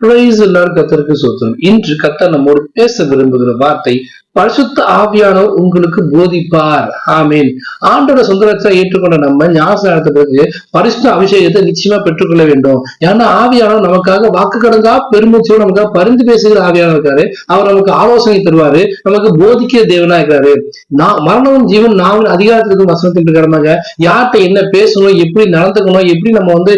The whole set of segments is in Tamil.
பிரைஸ் எல்லாரும் கத்தருக்கு கர்த்தருக்கு இன்று கத்தர் நம்மோடு பேச விரும்புகிற வார்த்தை பரிசுத்த ஆவியானவர் உங்களுக்கு போதிப்பார். ஆமீன். ஆண்டோட சுந்தரத்தை ஏற்றுக்கொண்ட நம்ம ஞாபகத்தை பிறகு பரிசுத்த அபிஷேகத்தை நிச்சயமா பெற்றுக்கொள்ள வேண்டும். ஏன்னா ஆவியானவர் நமக்காக வாக்கு கடங்கா பெருமூச்சோடு நமக்காக பரிந்து பேசுகிற ஆவியானவர் இருக்காரு. அவர் நமக்கு ஆலோசனை தருவாரு. நமக்கு போதிக்கிற தேவனா இருக்காரு. நான் மரணமும் ஜீவன் நாவின் அதிகாரத்திற்கு வசனத்தின் பிரகாரமாக யார்கிட்ட என்ன பேசணும் எப்படி நடந்துக்கணும் எப்படி நம்ம வந்து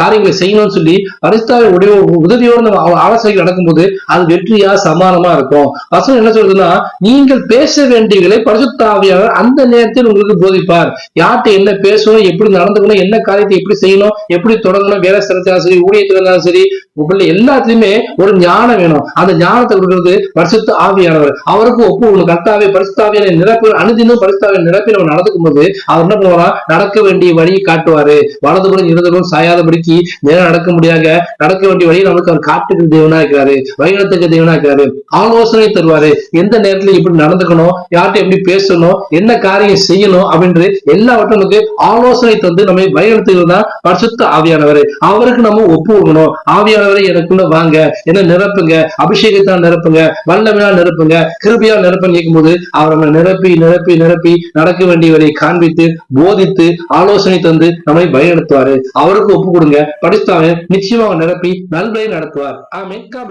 காரியங்களை செய்யணும்னு சொல்லி பரிசுத்தாவை உடைய உதவியோடு நம்ம ஆலோசனை நடக்கும்போது அது வெற்றியா சமானமா இருக்கும். வசனம் என்ன சொல்றதுன்னா நீங்கள் பேச வேண்டியவர்களை பரிசுத்தாவியவர் அந்த நேரத்தில் உங்களுக்கு போதிப்பார். யார்கிட்ட என்ன பேசணும் எப்படி நடந்துக்கணும் என்ன காரியத்தை எப்படி செய்யணும் எப்படி தொடங்கணும் வேலை ஸ்தலத்திலும் சரி ஊழியத்துல இருந்தாலும் சரி உள்ள எல்லாத்துலயுமே ஒரு ஞானம் வேணும். அந்த ஞானத்தை கொடுக்கறது பரிசுத்த ஆவியானவர். அவருக்கு ஒப்பு கர்த்தாவே பரிசுத்தாவியான நிரப்பி அனுதினும் பரிசுத்தாவிய நிரப்பி நம்ம நடந்துக்கும் போது அவர் என்ன பண்ணுவாரா? நடக்க வேண்டிய வழியை காட்டுவாரு. வலதுபுறம் இடதுபுறம் சாயாதபடிக்கு நேரம் நடக்க முடியாத நடக்க வேண்டிய வழியை நமக்கு அவர் காட்டுக்கு தேவனா இருக்கிறாரு. வழிநடத்துக்கு தேவனா இருக்கிறாரு. ஆலோசனை தருவாரு. எந்த நேரம் இடத்துல இப்படி நடந்துக்கணும் யார்கிட்ட எப்படி பேசணும் என்ன காரியம் செய்யணும் அப்படின்றது எல்லாவற்றும் நமக்கு ஆலோசனை தந்து நம்ம வழிநடத்துகிறது தான் பரிசுத்த ஆவியானவர். அவருக்கு நம்ம ஒப்பு கொடுக்கணும் ஆவியானவரை எனக்குள்ள வாங்க. என்ன நிரப்புங்க. அபிஷேகத்தால் நிரப்புங்க. வல்லமையால் நிரப்புங்க. கிருபியா நிரப்புன்னு கேட்கும் போது அவர் நம்ம நிரப்பி நிரப்பி நிரப்பி நடக்க வேண்டியவரை காண்பித்து போதித்து ஆலோசனை தந்து நம்மை வழிநடத்துவாரு. அவருக்கு ஒப்பு கொடுங்க படித்தாவே நிச்சயமாக நிரப்பி நல்வழி நடத்துவார். ஆமே God